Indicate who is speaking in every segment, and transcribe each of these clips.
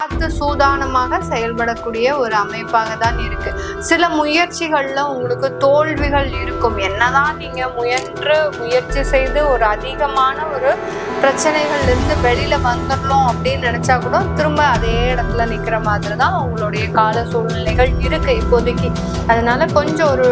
Speaker 1: பார்த்து சூதானமாக செயல்படக்கூடிய ஒரு அமைப்பாக தான் இருக்கு. சில முயற்சிகள்ல உங்களுக்கு தோல்விகள் இருக்கும். என்னதான் நீங்க முயன்று முயற்சி செய்து ஒரு அதிகமான ஒரு பிரச்சனைகள்ல இருந்து வெளியில வந்துடணும் அப்படின்னு நினைச்சா கூட திரும்ப அதே இடத்துல நிக்கிற மாதிரி தான் உங்களுடைய கால சூழ்நிலைகள் இருக்கு இப்போதைக்கு. அதனால கொஞ்சம் ஒரு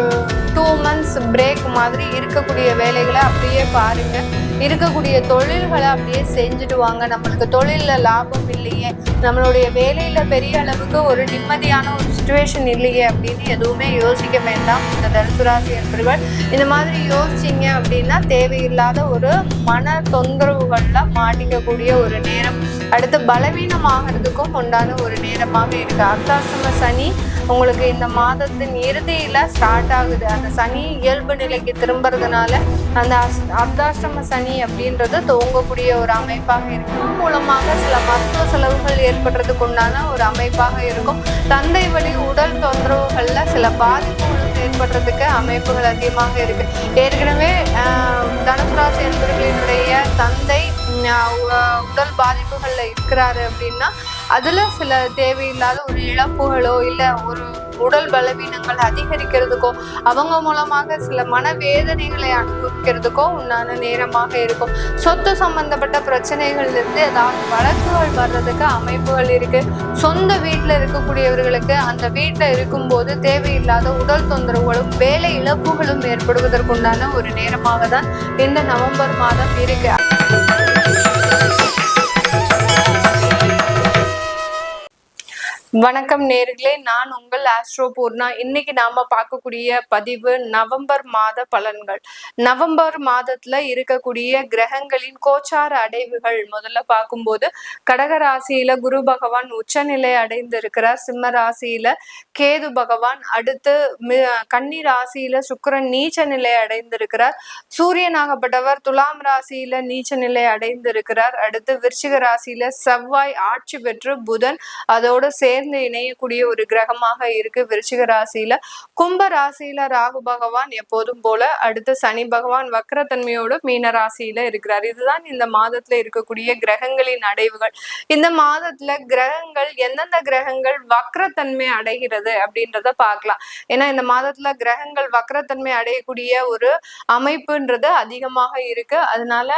Speaker 1: டூ மந்த்ஸ் பிரேக் மாதிரி இருக்கக்கூடிய வேலைகளை அப்படியே பாருங்க. இருக்கக்கூடிய தொழில்களை அப்படியே செஞ்சுட்டு வாங்க. நம்மளுக்கு தொழிலில் லாபம் இல்லையே. நம்மளுடைய வேலையில் பெரிய அளவுக்கு ஒரு நிம்மதியான ஒரு சுச்சுவேஷன் இல்லையே அப்படின்னு எதுவுமே யோசிக்க வேண்டாம். இந்த தனுசுராசி என்பவர்கள் இந்த மாதிரி யோசிச்சீங்க அப்படின்னா தேவையில்லாத ஒரு மன தொந்தரவுகளில் மாட்டிக்கக்கூடிய ஒரு நேரம். அடுத்து பலவீனமாகிறதுக்கும் உண்டான ஒரு நேரமாக இருக்கு. அர்த்தாசிரம சனி உங்களுக்கு இந்த மாதத்தின் இறுதியில ஸ்டார்ட் ஆகுது. அந்த சனி இயல்பு நிலைக்கு திரும்புறதுனால அந்த அர்த்தாசிரம சனி அப்படின்றது துவங்கக்கூடிய ஒரு அமைப்பாக இருக்கும் மூலமாக சில மருத்துவ செலவுகள் ஏற்படுறதுக்கு உண்டான ஒரு அமைப்பாக இருக்கும். தந்தை வழி உடல் தொந்தரவுகள்ல சில பாதிப்புகள் ஏற்படுறதுக்கு அமைப்புகள் அதிகமாக இருக்கு. ஏற்கனவே ஆஹ், தனுசு ராசி என்பவர்களினுடைய தந்தை உடல் பாதிப்புகளில் இருக்கிறாரு அப்படின்னா அதில் சில தேவையில்லாத ஒரு இழப்புகளோ இல்லை ஒரு உடல் பலவீனங்கள் அதிகரிக்கிறதுக்கோ அவங்க மூலமாக சில மனவேதனைகளை அனுபவிக்கிறதுக்கோ உண்டான நேரமாக இருக்கும். சொத்து சம்பந்தப்பட்ட பிரச்சனைகள்ல இருந்து ஏதாவது வழக்குகள் வர்றதுக்கு அமைப்புகள் இருக்கு. சொந்த வீட்டில் இருக்கக்கூடியவர்களுக்கு அந்த வீட்டில் இருக்கும்போது தேவையில்லாத உடல் தொந்தரவுகளும் வேலை இழப்புகளும் ஏற்படுவதற்குண்டான ஒரு நேரமாக தான் இந்த நவம்பர் மாதம் இருக்கு. வணக்கம் நேர்களே. நான் உங்கள் ஆஸ்ட்ரோ பூர்ணா. இன்னைக்கு நாம பார்க்கக்கூடிய பதிவு நவம்பர் மாத பலன்கள். நவம்பர் மாதத்துல இருக்கக்கூடிய கிரகங்களின் கோச்சார அடைவுகள். முதல்ல பார்க்கும்போது கடக ராசியில குரு பகவான் உச்சநிலை அடைந்திருக்கிறார். சிம்ம ராசியில கேது பகவான். அடுத்து கன்னி ராசியில சுக்கிரன் நீச்ச நிலை அடைந்திருக்கிறார் சூரியனாகப்பட்டவர் துலாம் ராசியில நீச்ச நிலை அடைந்திருக்கிறார். அடுத்து விருச்சிக ராசியில செவ்வாய் ஆட்சி பெற்று புதன். அதோட சேர்ந்து சேர்ந்து இணையக்கூடிய ஒரு கிரகமாக இருக்கு விருச்சிக ராசியில. கும்ப ராசியில ராகு பகவான் எப்போதும் போல அடுத்து சனி பகவான் வக்ரத்தன்மையோடு மீன ராசியில இருக்கிறார். இதுதான் இந்த மாதத்துல இருக்கக்கூடிய கிரகங்களின் அடைவுகள். இந்த மாதத்துல கிரகங்கள் எந்தெந்த கிரகங்கள் வக்ரத்தன்மை அடைகிறது அப்படின்றத பார்க்கலாம். ஏன்னா இந்த மாதத்துல கிரகங்கள் வக்ரத்தன்மை அடையக்கூடிய ஒரு அமைப்புன்றது அதிகமாக இருக்கு. அதனால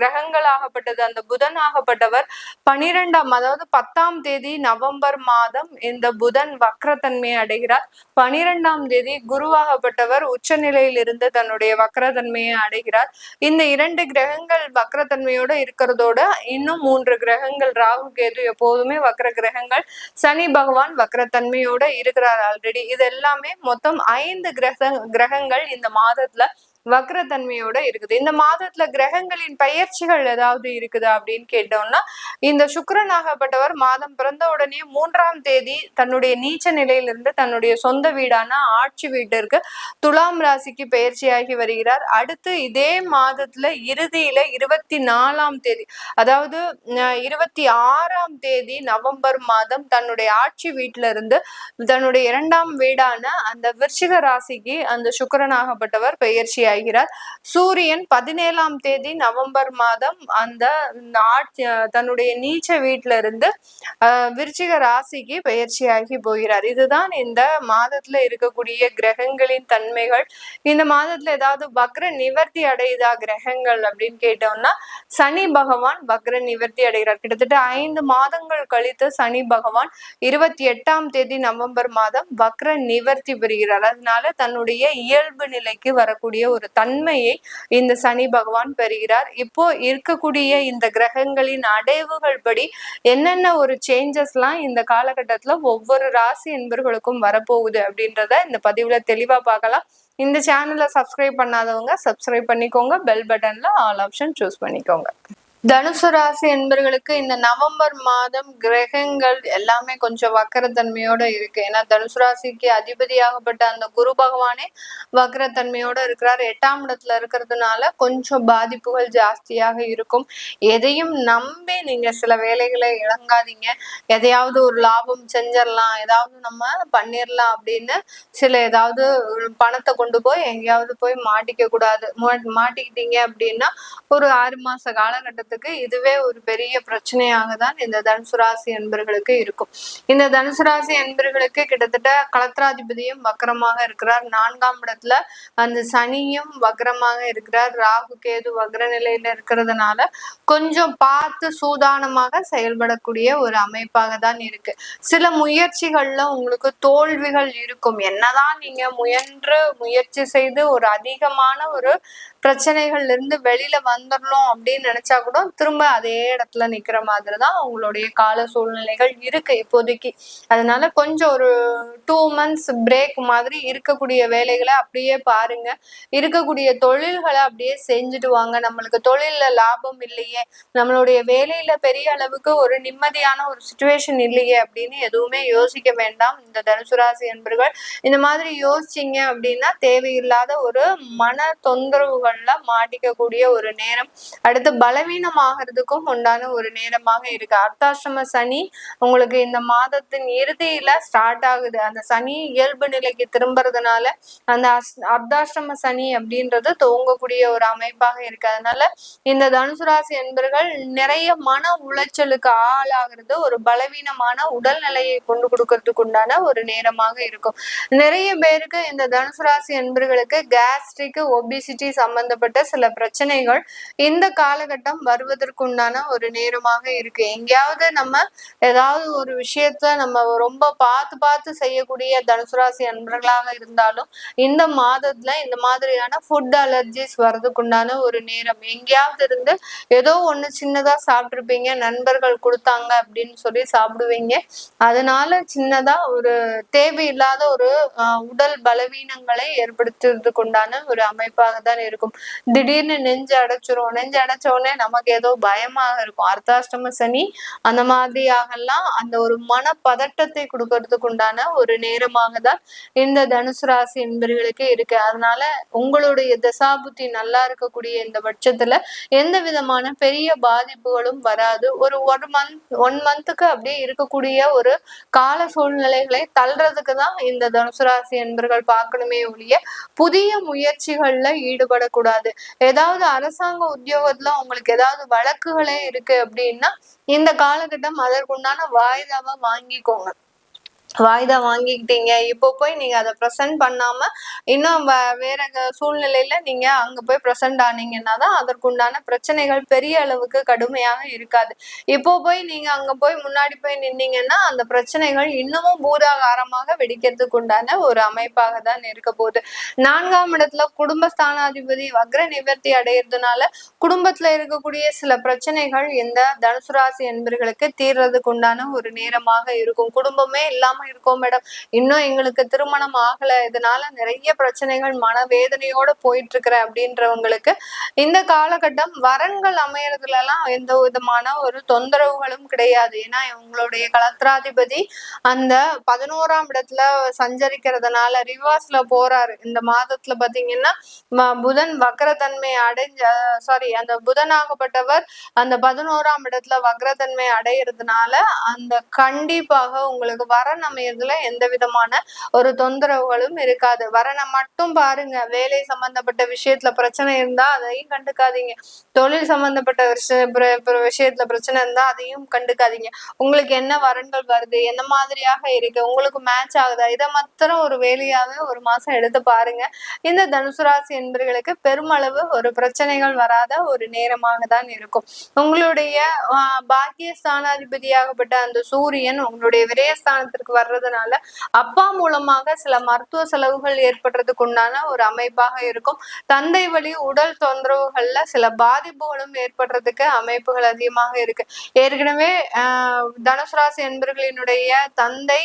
Speaker 1: கிரகங்கள் ஆகப்பட்டது அந்த புதன் ஆகப்பட்டவர் பனிரெண்டாம் அதாவது பத்தாம் தேதி நவம்பர் மாதம் இந்த புதன் வக்ரத்தன்மை அடைகிறார். பனிரெண்டாம் தேதி குருவாகப்பட்டவர் உச்சநிலையில் இருந்து தன்னுடைய வக்ரத்தன்மையை அடைகிறார். இந்த இரண்டு கிரகங்கள் வக்ரத்தன்மையோட இருக்கிறதோட இன்னும் மூன்று கிரகங்கள் ராகு கேது எப்போதுமே வக்ர கிரகங்கள். சனி பகவான் வக்ரத்தன்மையோட இருக்கிறார் ஆல்ரெடி இது எல்லாமே மொத்தம் ஐந்து கிரக கிரகங்கள் இந்த மாதத்துல வக்ரத்தன்மையோட இருக்குது. இந்த மாதத்துல கிரகங்களின் பயிற்சிகள் ஏதாவது இருக்குதா அப்படின்னு கேட்டோம்னா இந்த சுக்கிரனாகப்பட்டவர் மாதம் பிறந்த உடனே மூன்றாம் தேதி தன்னுடைய நீச்ச நிலையிலிருந்து தன்னுடைய சொந்த வீடான ஆட்சி வீட்டிற்கு துலாம் ராசிக்கு பயிற்சியாகி வருகிறார். அடுத்து இதே மாதத்துல இறுதியில இருபத்தி நாலாம் தேதி அதாவது அஹ், இருபத்தி ஆறாம் தேதி நவம்பர் மாதம் தன்னுடைய ஆட்சி வீட்டில இருந்து தன்னுடைய இரண்டாம் வீடான அந்த விருச்சிக ராசிக்கு அந்த சுக்கிரனாகப்பட்டவர் பயிற்சியாக ஆகிறார் சூரியன் பதினேழாம் தேதி நவம்பர் மாதம் அந்த தன்னுடைய நீச்ச வீட்டில இருந்து விருச்சிக ராசிக்கு பயிற்சியாகி போகிறார். இதுதான் இந்த மாதத்துல இருக்கக்கூடிய கிரகங்களின் தன்மைகள். இந்த மாதத்துல ஏதாவது பக்ர நிவர்த்தி அடையுதா கிரகங்கள் அப்படின்னு கேட்டோம்னா சனி பகவான் பக்ர நிவர்த்தி அடைகிறார். கிட்டத்தட்ட ஐந்து மாதங்கள் கழித்து சனி பகவான் இருபத்தி எட்டாம் தேதி நவம்பர் மாதம் பக்ர நிவர்த்தி பெறுகிறார். அதனால தன்னுடைய இயல்பு நிலைக்கு வரக்கூடிய ஒரு தன்மையை இந்த சனி பகவான் பெறுகிறார். இப்போ இருக்கக்கூடிய இந்த கிரகங்களின் அடைவுகள் படி என்னென்ன ஒரு சேஞ்சஸ்லாம் இந்த காலகட்டத்துல ஒவ்வொரு ராசி என்பர்களுக்கும் வரப்போகுது அப்படின்றத இந்த பதிவுல தெளிவா பார்க்கலாம். இந்த சேனலை சப்ஸ்கிரைப் பண்ணாதவங்க சப்ஸ்கிரைப் பண்ணிக்கோங்க. பெல் பட்டன்ல ஆல் ஆப்ஷன் சூஸ் பண்ணிக்கோங்க. தனுசு ராசி என்பர்களுக்கு இந்த நவம்பர் மாதம் கிரகங்கள் எல்லாமே கொஞ்சம் வக்கரத்தன்மையோட இருக்கு. ஏன்னா தனுசு ராசிக்கு அதிபதியாகப்பட்ட அந்த குரு பகவானே வக்கரத்தன்மையோட இருக்கிறார். எட்டாம் இடத்துல இருக்கிறதுனால கொஞ்சம் பாதிப்புகள் ஜாஸ்தியாக இருக்கும். எதையும் நம்பி நீங்க சில வேலைகளை இழங்காதீங்க. எதையாவது ஒரு லாபம் செஞ்சிடலாம். ஏதாவது நம்ம பண்ணிடலாம் அப்படின்னு சில ஏதாவது பணத்தை கொண்டு போய் எங்கேயாவது போய் மாட்டிக்க கூடாது. மா- மாட்டிக்கிட்டீங்க அப்படின்னா ஒரு ஆறு மாச காலகட்டத்தில் காலத்துக்கு இதுவே ஒரு பெரிய பிரச்சனையாக தான் இந்த தனுசு ராசி என்பர்களுக்கு இருக்கும். இந்த தனுசு ராசி என்பர்களுக்கு கிட்டத்தட்ட கலத்திராதிபதியும் வக்கரமாக இருக்கிறார். நான்காம் இடத்துல அந்த சனியும் வக்கரமாக இருக்கிறார். ராகு கேது வக்ர நிலையில இருக்கிறதுனால கொஞ்சம் பார்த்து சூதானமாக செயல்படக்கூடிய ஒரு அமைப்பாக தான் இருக்கு. சில முயற்சிகள்ல உங்களுக்கு தோல்விகள் இருக்கும். என்னதான் நீங்க முயன்று முயற்சி செய்து ஒரு அதிகமான ஒரு பிரச்சனைகள்ல இருந்து வெளியில வந்துடணும் அப்படின்னு நினைச்சா கூட திரும்ப அதே இடத்துல நிக்கிற மாதிரி தான் அவங்களுடைய கால சூழ்நிலைகள் இருக்கு இப்போதைக்கு. அதனால கொஞ்சம் ஒரு டூ மந்த்ஸ் பிரேக் மாதிரி இருக்கக்கூடிய வேலைகளை அப்படியே பாருங்க. இருக்கக்கூடிய தொழில்களை அப்படியே செஞ்சுட்டு வாங்க. நம்மளுக்கு தொழில்ல லாபம் இல்லையே. நம்மளுடைய வேலையில பெரிய அளவுக்கு ஒரு நிம்மதியான ஒரு சுச்சுவேஷன் இல்லையே அப்படின்னு எதுவுமே யோசிக்க வேண்டாம். இந்த தனுசு ராசி என்பர்கள் இந்த மாதிரி யோசிச்சீங்க அப்படின்னா தேவையில்லாத ஒரு மன தொந்தரவுகள்ல மாட்டிக்கக்கூடிய ஒரு நேரம். அடுத்து பலவீனம் பலவீனமாகிறதுக்கும் உண்டான ஒரு நேரமாக இருக்கு. அர்த்தாசிரம சனி உங்களுக்கு இந்த மாதத்தின் இறுதியில ஸ்டார்ட் ஆகுது. அந்த சனி இயல்பு நிலைக்கு திரும்புறதுனால அந்த அர்த்தாசிரம சனி அப்படின்றது துவங்கக்கூடிய ஒரு அமைப்பாக இருக்கு. அதனால இந்த தனுசு ராசி என்பர்கள் நிறைய மன உளைச்சலுக்கு ஆளாகிறது ஒரு பலவீனமான உடல் நிலையை கொண்டு கொடுக்கறதுக்கு உண்டான ஒரு நேரமாக இருக்கும். நிறைய பேருக்கு இந்த தனுசு ராசி என்பர்களுக்கு கேஸ்ட்ரிக் ஒபிசிட்டி சம்பந்தப்பட்ட சில பிரச்சனைகள் இந்த காலகட்டம் வரும். வருவதற்குண்டான ஒரு நேரமாக இருக்கு. எங்கேயாவது நம்ம ஏதாவது ஒரு விஷயத்த நம்ம ரொம்ப பார்த்து பார்த்து செய்யக்கூடிய தனுசுராசி அன்பர்களாக இருந்தாலும் இந்த மாதத்துல இந்த மாதிரியான ஃபுட் அலர்ஜிஸ் வர்றதுக்குண்டான ஒரு நேரம். எங்கேயாவது இருந்து ஏதோ ஒண்ணு சின்னதா சாப்பிட்டுருப்பீங்க நண்பர்கள் கொடுத்தாங்க அப்படின்னு சொல்லி சாப்பிடுவீங்க. அதனால சின்னதா ஒரு தேவையில்லாத ஒரு உடல் பலவீனங்களை ஏற்படுத்துறதுக்கு உண்டான ஒரு அமைப்பாக தான் இருக்கும். திடீர்னு நெஞ்சு அடைச்சிரும். நெஞ்சு அடைச்ச உடனே நமக்கு ஏதோ பயமாக இருக்கும். அர்த்தாஷ்டம சனி அந்த மாதிரியாகலாம் அந்த ஒரு மன பதட்டத்தை கொடுக்கறதுக்கு உண்டான ஒரு நேரமாக தான் இந்த தனுசு ராசி என்பர்களுக்கு இருக்கு. அதனால உங்களுடைய தசாபுத்தி நல்லா இருக்கக்கூடிய இந்த பட்சத்துல எந்த விதமான பெரிய பாதிப்புகளும் வராது. ஒரு ஒரு மந்த் ஒன் மந்த்துக்கு அப்படியே இருக்கக்கூடிய ஒரு கால சூழ்நிலைகளை தள்ளுறதுக்கு தான் இந்த தனுசு ராசி என்பர்கள் பார்க்கணுமே ஒழிய புதிய முயற்சிகள்ல ஈடுபடக்கூடாது. ஏதாவது அரசாங்க உத்தியோகத்துல உங்களுக்கு ஏதாவது வழக்குகளே இருக்கு அப்படின்னா இந்த காலகட்டம் அதற்குண்டான வாய்தாவை வாங்கிக்கோங்க. வாய்தா வாங்கிக்கிட்டீங்க. இப்போ போய் நீங்க அதை ப்ரெசென்ட் பண்ணாம இன்னும் வேற சூழ்நிலையில நீங்க அங்க போய் ப்ரெசென்ட் ஆனீங்கன்னா தான் அதற்குண்டான பிரச்சனைகள் பெரிய அளவுக்கு கடுமையாக இருக்காது. இப்போ போய் நீங்க அங்க போய் முன்னாடி போய் நின்னீங்கன்னா அந்த பிரச்சனைகள் இன்னமும் பூதாகாரமாக வெடிக்கிறதுக்கு உண்டான ஒரு அமைப்பாக தான் இருக்க போகுது. நான்காம் இடத்துல குடும்ப ஸ்தானாதிபதி வக்ர நிவர்த்தி அடையிறதுனால குடும்பத்துல இருக்கக்கூடிய சில பிரச்சனைகள் இந்த தனுசு ராசி என்பர்களுக்கு தீர்றதுக்கு உண்டான ஒரு நேரமாக இருக்கும். குடும்பமே இல்லாம இல்லாம இருக்கோம் மேடம். இன்னும் எங்களுக்கு திருமணம் ஆகல. இதனால நிறைய பிரச்சனைகள் மனவேதனையோட போயிட்டு இருக்கிற அப்படின்றவங்களுக்கு இந்த காலகட்டம் வரன்கள் அமையறதுல எல்லாம் எந்த விதமான ஒரு தொந்தரவுகளும் கிடையாது. ஏன்னா இவங்களுடைய கலத்திராதிபதி அந்த பதினோராம் இடத்துல சஞ்சரிக்கிறதுனால ரிவாஸ்ல போறாரு. இந்த மாதத்துல பாத்தீங்கன்னா புதன் வக்ரத்தன்மை அடைஞ்ச சாரி அந்த புதனாகப்பட்டவர் அந்த பதினோராம் இடத்துல வக்ரத்தன்மை அடையிறதுனால அந்த கண்டிப்பாக உங்களுக்கு வரன் அமையறதுல எந்த விதமான ஒரு தொந்தரவுகளும் இருக்காது. வரனை மட்டும் பாருங்க வேலை சம்பந்தப்பட்ட விஷயத்துல பிரச்சனை இருந்தா அதையும் கண்டுக்காதீங்க. தொழில் சம்பந்தப்பட்ட விஷயத்துல பிரச்சனை இருந்தா அதையும் கண்டுக்காதீங்க. உங்களுக்கு என்ன வரன்கள் வருது என்ன மாதிரியாக இருக்கு உங்களுக்கு மேட்ச் ஆகுதா இதை மாத்திரம் ஒரு வேலையாவே ஒரு மாசம் எடுத்து பாருங்க. இந்த தனுசு ராசி என்பர்களுக்கு பெருமளவு ஒரு பிரச்சனைகள் வராத ஒரு நேரமாக தான் இருக்கும். உங்களுடைய பாக்கிய ஸ்தானாதிபதியாகப்பட்ட அந்த சூரியன் உங்களுடைய விரயஸ்தானத்திற்கு வர்றதுனால அப்பா மூலமாக சில மருத்துவ செலவுகள் ஏற்படுறதுக்கு உண்டான ஒரு அமைப்பாக இருக்கும். தந்தை வழி உடல் தொந்தரவுகள்ல சில பாதிப்புகளும் ஏற்படுறதுக்கு அமைப்புகள் அதிகமாக இருக்கு. ஏற்கனவே தனுசு ராசி என்பர்களினுடைய தந்தை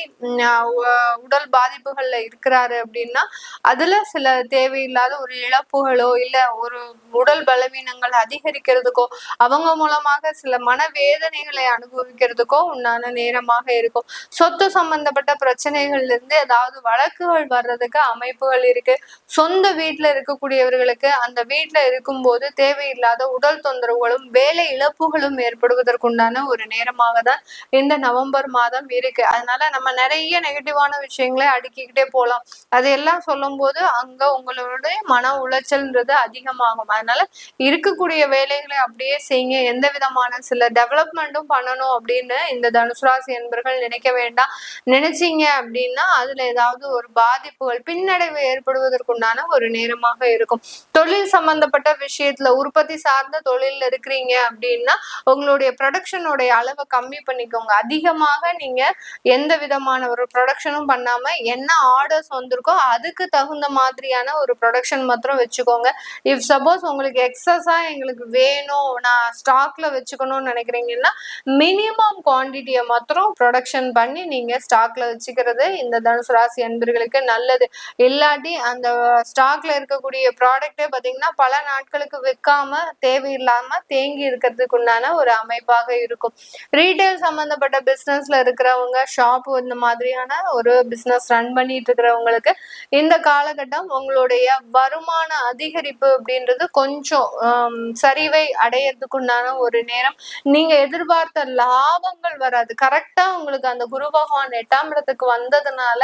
Speaker 1: உடல் பாதிப்புகள்ல இருக்கிறாரு அப்படின்னா அதுல சில தேவையில்லாத ஒரு இழப்புகளோ இல்ல ஒரு உடல் பலவீனங்கள் அதிகரிக்கிறதுக்கோ அவங்க மூலமாக சில மனவேதனைகளை அனுபவிக்கிறதுக்கோ உண்டான நேரமாக இருக்கும். சொத்து சம்பந்த சம்பந்தப்பட்ட பிரச்சனைகள்ல இருந்து ஏதாவது வழக்குகள் வர்றதுக்கு அமைப்புகள் இருக்கு. சொந்த வீட்டுல இருக்கக்கூடியவர்களுக்கு அந்த வீட்டுல இருக்கும்போது தேவையில்லாத உடல் தொந்தரவுகளும் வேலை இழப்புகளும் ஏற்படுவதற்குண்டான ஒரு நேரமாக தான் இந்த நவம்பர் மாதம் இருக்கு. அதனால நம்ம நிறைய நெகட்டிவான விஷயங்களை அடுக்கிக்கிட்டே போலாம். அதையெல்லாம் சொல்லும் போது அங்க உங்களுடைய மன உளைச்சல்ன்றது அதிகமாகும். அதனால இருக்கக்கூடிய வேலைகளை அப்படியே செய்யுங்க. எந்த விதமான சில டெவலப்மெண்ட்டும் பண்ணணும் அப்படின்னு இந்த தனுசு ராசி என்பர்கள் நினைக்க வேண்டாம். நினைச்சீங்க அப்படின்னா அதுல ஏதாவது ஒரு பாதிப்புகள் பின்னடைவு ஏற்படுவதற்குண்டான ஒரு நேரமாக இருக்கும். தொழில் சம்பந்தப்பட்ட விஷயத்துல உற்பத்தி சார்ந்த தொழில இருக்கிறீங்க அப்படின்னா உங்களுடைய ப்ரொடக்ஷனுடைய அளவை கம்மி பண்ணிக்கோங்க. அதிகமாக நீங்க எந்த விதமான ஒரு ப்ரொடக்ஷனும் பண்ணாம என்ன ஆர்டர்ஸ் வந்திருக்கோ அதுக்கு தகுந்த மாதிரியான ஒரு ப்ரொடக்ஷன் மாத்திரம் வச்சுக்கோங்க. இஃப் சப்போஸ் உங்களுக்கு எக்ஸஸா எங்களுக்கு வேணும் நான் ஸ்டாக்ல வச்சுக்கணும்னு நினைக்கிறீங்கன்னா மினிமம் குவான்டிட்டியை மாத்திரம் ப்ரொடக்ஷன் பண்ணி நீங்க ஸ்டாக் ஸ்டாக்ல வச்சுக்கிறது. இந்த தனுசு ராசி அன்பர்களுக்கு நல்லது. இல்லாட்டி அந்த ஸ்டாக்ல இருக்கக்கூடிய ப்ராடக்டே பாத்தீங்கன்னா பல நாட்களுக்கு விற்காம தேவையில்லாம தேங்கி இருக்கிறதுக்கு உண்டான ஒரு அமைப்பாக இருக்கும். ரீட்டைல் சம்பந்தப்பட்ட பிசினஸ்ல இருக்கிறவங்க ஷாப் இந்த மாதிரியான ஒரு பிசினஸ் ரன் பண்ணிட்டு இருக்கிறவங்களுக்கு இந்த காலகட்டம் உங்களுடைய வருமான அதிகரிப்பு அப்படின்றது கொஞ்சம் சரிவை சரிவை அடையறதுக்குண்டான ஒரு நேரம். நீங்க எதிர்பார்த்த லாபங்கள் வராது. கரெக்டா உங்களுக்கு அந்த குரு பகவான் எட்டாம் இடத்துக்கு வந்ததுனால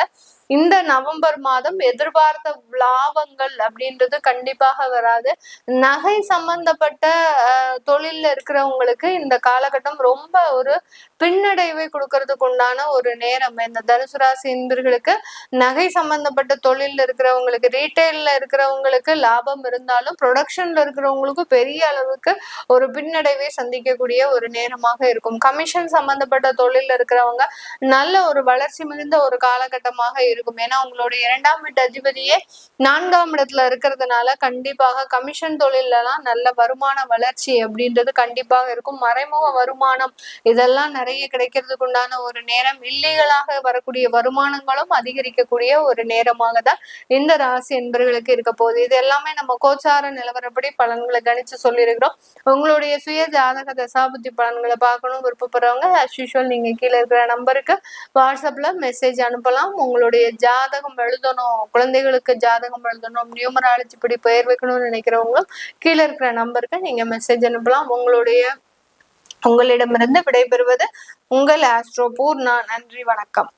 Speaker 1: இந்த நவம்பர் மாதம் எதிர்பார்த்த லாபங்கள் அப்படின்றது கண்டிப்பாக வராது. நகை சம்பந்தப்பட்ட தொழில்ல இருக்கிறவங்களுக்கு இந்த காலகட்டம் ரொம்ப ஒரு பின்னடைவை கொடுக்கறதுக்கு உண்டான ஒரு நேரம். இந்த தனுசு ராசி இன்பர்களுக்கு நகை சம்பந்தப்பட்ட தொழில்ல இருக்கிறவங்களுக்கு ரீட்டைல்ல இருக்கிறவங்களுக்கு லாபம் இருந்தாலும் ப்ரொடக்ஷன்ல இருக்கிறவங்களுக்கு பெரிய அளவுக்கு ஒரு பின்னடைவை சந்திக்கக்கூடிய ஒரு நேரமாக இருக்கும். கமிஷன் சம்பந்தப்பட்ட தொழில்ல இருக்கிறவங்க நல்ல ஒரு வளர்ச்சி மிகுந்த ஒரு காலகட்டமாக இருக்கும். ஏன்னா உங்களோட இரண்டாம் வீட்டு அதிபதியே நான்காம் இடத்துல இருக்கிறதுனால கண்டிப்பாக கமிஷன் தொழிலெல்லாம் நல்ல வருமான வளர்ச்சி அப்படின்றது கண்டிப்பாக இருக்கும். மறைமுக வருமானம் இதெல்லாம் நிறைய கிடைக்கிறதுக்கு உண்டான ஒரு நேரம் இல்லீகலாக வரக்கூடிய வருமானங்களும் அதிகரிக்கக்கூடிய ஒரு நேரமாக தான் இந்த ராசி என்பர்களுக்கு இருக்க போகுது. இது எல்லாமே நம்ம கோச்சார நிலவரப்படி பலன்களை கணிச்சு சொல்லியிருக்கிறோம். உங்களுடைய சுய ஜாதக தசாபுத்தி பலன்களை பார்க்கணும் விருப்பப்படுறவங்க as யூஷுவல் நீங்க கீழே இருக்கிற நம்பருக்கு வாட்ஸ் வாட்ஸ்அப்பில் மெசேஜ் அனுப்பலாம். உங்களுடைய ஜாதகம் எழுதணும். குழந்தைகளுக்கு ஜாதகம் எழுதணும். நியூமராலஜி படி பெயர் வைக்கணும்னு நினைக்கிறவங்களும் கீழே இருக்கிற நம்பருக்கு நீங்க மெசேஜ் அனுப்பலாம். உங்களுடைய உங்களிடமிருந்து விடைபெறுவது உங்கள் ஆஸ்ட்ரோ பூர்ணா. நன்றி வணக்கம்.